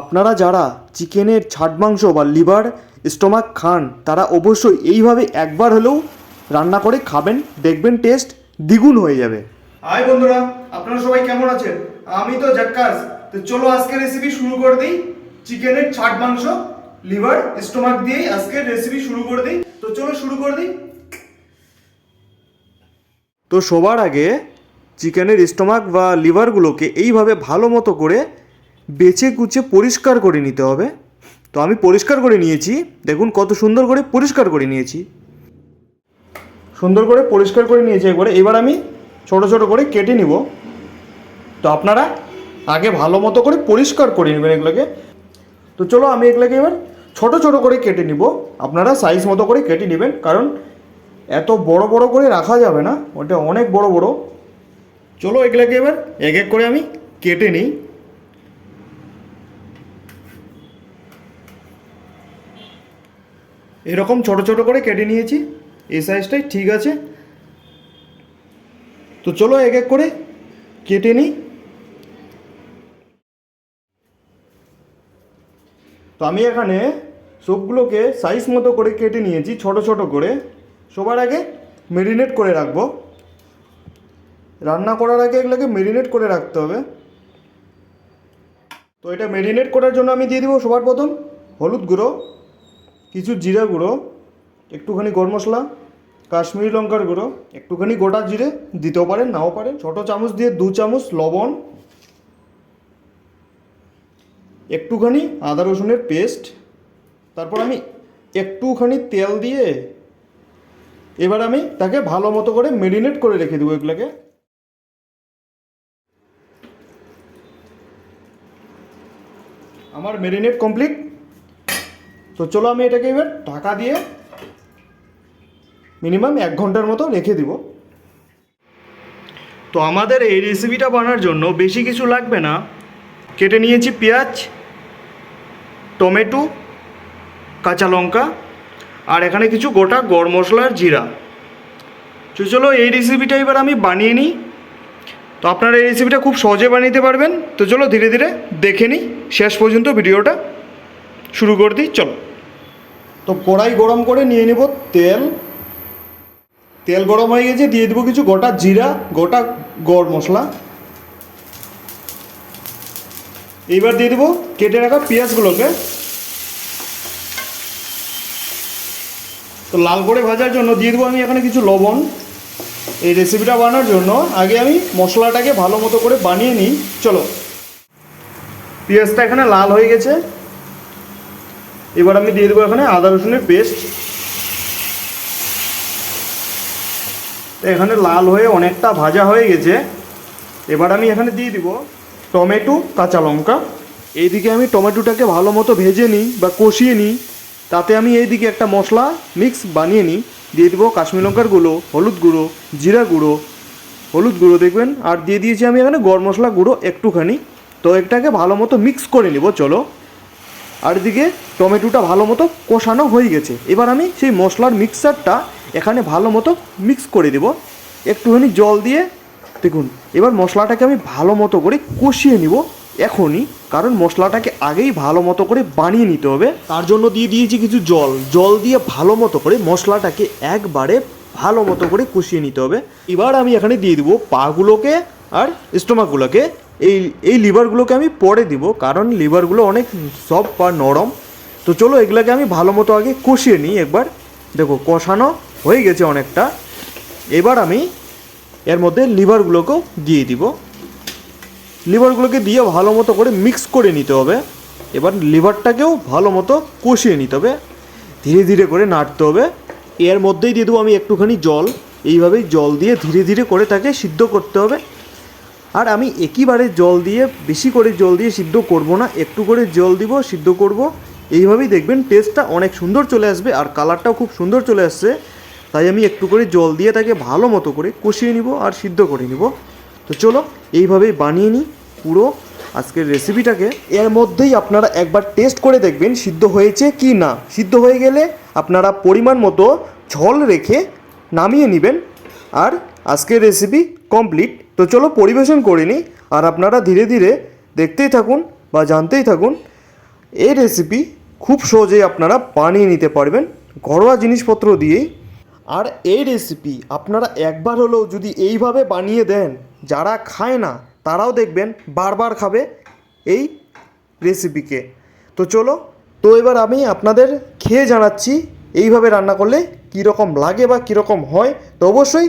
আপনারা যারা চিকেনের ছাট মাংস বা লিভার স্টোমাক খান তারা অবশ্যই এইভাবে একবার হলেও রান্না করে খাবেন দেখবেন টেস্ট দ্বিগুণ হয়ে যাবে। হাই বন্ধুরা আপনারা সবাই কেমন আছেন? আমি তো জাক্কাস তো চলো আজকে রেসিপি শুরু করে দিই। চিকেনের ছাট মাংস লিভার স্টোমাক দিয়েই আজকে রেসিপি শুরু করে দিই। তো চলো শুরু করে দিই। তো সবার আগে চিকেনের স্টোমাক বা লিভারগুলোকে এইভাবে ভালো মতো করে বেছে কুচে পরিষ্কার করে নিতে হবে। তো আমি পরিষ্কার করে নিয়েছি। দেখুন কত সুন্দর করে পরিষ্কার করে নিয়েছি। সুন্দর করে পরিষ্কার করে নিয়েছি একবারে। এবার আমি ছোট ছোট করে কেটে নিব। তো আপনারা আগে ভালো মতো করে পরিষ্কার করে নেবেন এগুলোকে। তো চলো আমি এগুলোকে এবার ছোট ছোট করে কেটে নিব। আপনারা সাইজ মতো করে কেটে নেবেন। কারণ এত বড় বড় করে রাখা যাবে না। ওটা অনেক বড় বড়। চলো এগুলোকে এবার এক এক করে আমি কেটে নিই। এরকম ছোট ছোট করে কেটে নিয়েছি। এই সাইজটাই ঠিক আছে। তো চলো এক এক করে কেটে নিই। তো আমি এখানে সবগুলোকে সাইজ মতো করে কেটে নিয়েছি, ছোট ছোট করে। সবার আগে মেরিনেট করে রাখব। রান্না করার আগে এগুলোকে মেরিনেট করে রাখতে হবে। তো এটা মেরিনেট করার জন্য আমি দিয়ে দিব সবার প্রথম হলুদ গুঁড়ো। কিছু জিরা গুঁড়ো, একটুখানি গরম মশলা, কাশ্মীরি লঙ্কার গুঁড়ো, একটুখানি গোটা জিরে, দিতেও পারেন, নাও পারেন। ছোটো চামচ দিয়ে দু চামচ লবণ, একটুখানি আদা রসুনের পেস্ট, তারপর আমি একটুখানি তেল দিয়ে এবার আমি তাকে ভালো মতো করে মেরিনেট করে রেখে দেবো এগুলোকে। আমার মেরিনেট কমপ্লিট তো চলো আমি এটাকে এবার ঢাকা দিয়ে মিনিমাম এক ঘণ্টার মতো রেখে দিব। তো আমাদের এই রেসিপিটা বানার জন্য বেশি কিছু লাগবে না। কেটে নিয়েছি পেঁয়াজ, টমেটো, কাঁচা লঙ্কা, আর এখানে কিছু গোটা গরম মশলার জিরা। তো চলো এই রেসিপিটা এবার আমি বানিয়ে নিই। তো আপনারা এই রেসিপিটা খুব সহজে বানিয়ে নিতে পারবেন। তো চলো ধীরে ধীরে দেখে নিই। শেষ পর্যন্ত ভিডিওটা শুরু করে দিই, চলো। তো কড়াই গরম করে নিয়ে নেব তেল। তেল গরম হয়ে গেছে, দিয়ে দেবো কিছু গোটা জিরা, গোটা গরম মশলা। এইবার দিয়ে দেবো কেটে রাখা পেঁয়াজগুলোকে। তো লাল করে ভাজার জন্য দিয়ে দেবো আমি এখানে কিছু লবণ। এই রেসিপিটা বানানোর জন্য আগে আমি মশলাটাকে ভালো মতো করে বানিয়ে নিই। চলো। পেঁয়াজটা এখানে লাল হয়ে গেছে। এবার আমি দিয়ে দেবো এখানে আদা রসুনের পেস্ট এখানে লাল হয়ে অনেকটা ভাজা হয়ে গেছে। এবার আমি এখানে দিয়ে দিব টমেটো, কাঁচা লঙ্কা। এইদিকে আমি টমেটোটাকে ভালো মতো ভেজে নিই বা কষিয়ে নিই। তাতে আমি এইদিকে একটা মশলা মিক্স বানিয়ে নিই। দিয়ে দিব কাশ্মীর লঙ্কার গুঁড়ো, হলুদ গুঁড়ো, জিরা গুঁড়ো। হলুদ গুঁড়ো দেখবেন। আর দিয়ে দিয়েছি আমি এখানে গরম মশলা গুঁড়ো একটুখানি। তো এটাকে ভালো মতো মিক্স করে নিব, চলো। আর এদিকে টমেটোটা ভালো মতো কষানো হয়ে গেছে। এবার আমি সেই মশলার মিক্সারটা এখানে ভালো মতো মিক্স করে দেব। একটুখানি জল দিয়ে দেখুন, এবার মশলাটাকে আমি ভালো মতো করে কষিয়ে নিব এখনই, কারণ মশলাটাকে আগেই ভালো মতো করে বানিয়ে নিতে হবে। তার জন্য দিয়ে দিয়েছি কিছু জল। জল দিয়ে ভালো মতো করে মশলাটাকে একবারে ভালো মতো করে কষিয়ে নিতে হবে। এবার আমি এখানে দিয়ে দিব পাগুলোকে আর স্টোমাকগুলোকে এই এই লিভারগুলোকে আমি পরে দিব, কারণ লিভারগুলো অনেক সফট বা নরম। তো চলো এগুলোকে আমি ভালো মতো আগে কষিয়ে নিই একবার। দেখো, কষানো হয়ে গেছে অনেকটা। এবার আমি এর মধ্যে লিভারগুলোকেও দিয়ে দিব। লিভারগুলোকে দিয়ে ভালো মতো করে মিক্স করে নিতে হবে। এবার লিভারটাকেও ভালো মতো কষিয়ে নিতে হবে। ধীরে ধীরে করে নাড়তে হবে। এর মধ্যেই দিয়ে দেবো আমি একটুখানি জল। এইভাবেই জল দিয়ে ধীরে ধীরে করে তাকে সিদ্ধ করতে হবে। আর আমি একইবারে জল দিয়ে, বেশি করে জল দিয়ে সিদ্ধ করব না, একটু করে জল দিব, সিদ্ধ করব। এইভাবেই দেখবেন টেস্টটা অনেক সুন্দর চলে আসবে আর কালারটাও খুব সুন্দর চলে আসছে। তাই আমি একটু করে জল দিয়ে তাকে ভালো মতো করে কষিয়ে নিব আর সিদ্ধ করে নিব। তো চলো, এইভাবেই বানিয়ে নিই পুরো আজকের রেসিপিটাকে এর মধ্যেই আপনারা একবার টেস্ট করে দেখবেন সিদ্ধ হয়েছে কি না। সিদ্ধ হয়ে গেলে আপনারা পরিমাণ মতো ঝোল রেখে নামিয়ে নেবেন। আর আজকের রেসিপি কমপ্লিট তো চলো পরিবেশন করে নিই আর আপনারা ধীরে ধীরে দেখতেই থাকুন বা জানতেই থাকুন, এই রেসিপি খুব সহজেই আপনারা বানিয়ে নিতে পারবেন, ঘরোয়া জিনিসপত্র দিয়েই। আর এই রেসিপি আপনারা একবার হলেও যদি এইভাবে বানিয়ে দেন, যারা খায় না, তারাও দেখবেন বারবার খাবে এই রেসিপিকে তো চলো, তো এবার আমি আপনাদের খেয়ে জানাচ্ছি, এইভাবে রান্না করলে কীরকম লাগে বা কীরকম হয়, তো অবশ্যই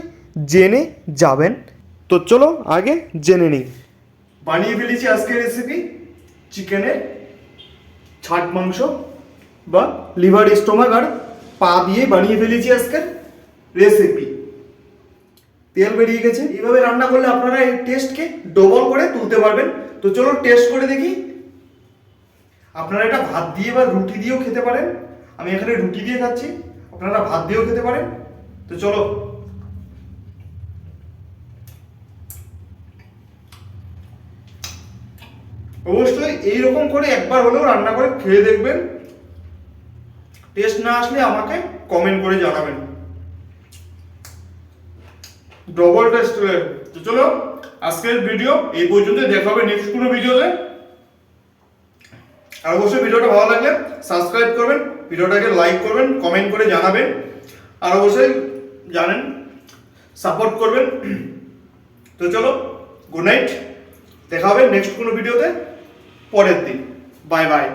জেনে যাবেন। তো চলো আগে জেনে নিই। বানিয়ে ফেলেছি আজকের রেসিপি চিকেনের ছাট মাংস বা লিভার স্টোমাক আর পা দিয়ে বানিয়ে ফেলেছি আজকের রেসিপি তেল বেরিয়ে গেছে। এইভাবে রান্না করলে আপনারা এই টেস্টকে ডবল করে তুলতে পারবেন। তো চলো টেস্ট করে দেখি। আপনারা এটা ভাত দিয়ে বা রুটি দিয়েও খেতে পারেন। আমি এখানে রুটি দিয়ে খাচ্ছি। আপনারা ভাত দিয়েও খেতে পারেন। তো চলো অবশ্যই এইরকম করে একবার হলেও রান্না করে খেয়ে দেখবেন। টেস্ট না আসলে আমাকে কমেন্ট করে জানাবেন। ডবল টেস্ট তো চলো, আজকের ভিডিও এই পর্যন্ত দেখা হবে নেক্সট কোনো ভিডিওতে আর অবশ্যই ভিডিওটা ভালো লাগলে সাবস্ক্রাইব করবেন ভিডিওটাকে লাইক করবেন কমেন্ট করে জানাবেন। আর অবশ্যই জানেন সাপোর্ট করবেন। তো চলো গুড নাইট দেখা হবে নেক্সট কোনো ভিডিওতে পরের দিন বাই বাই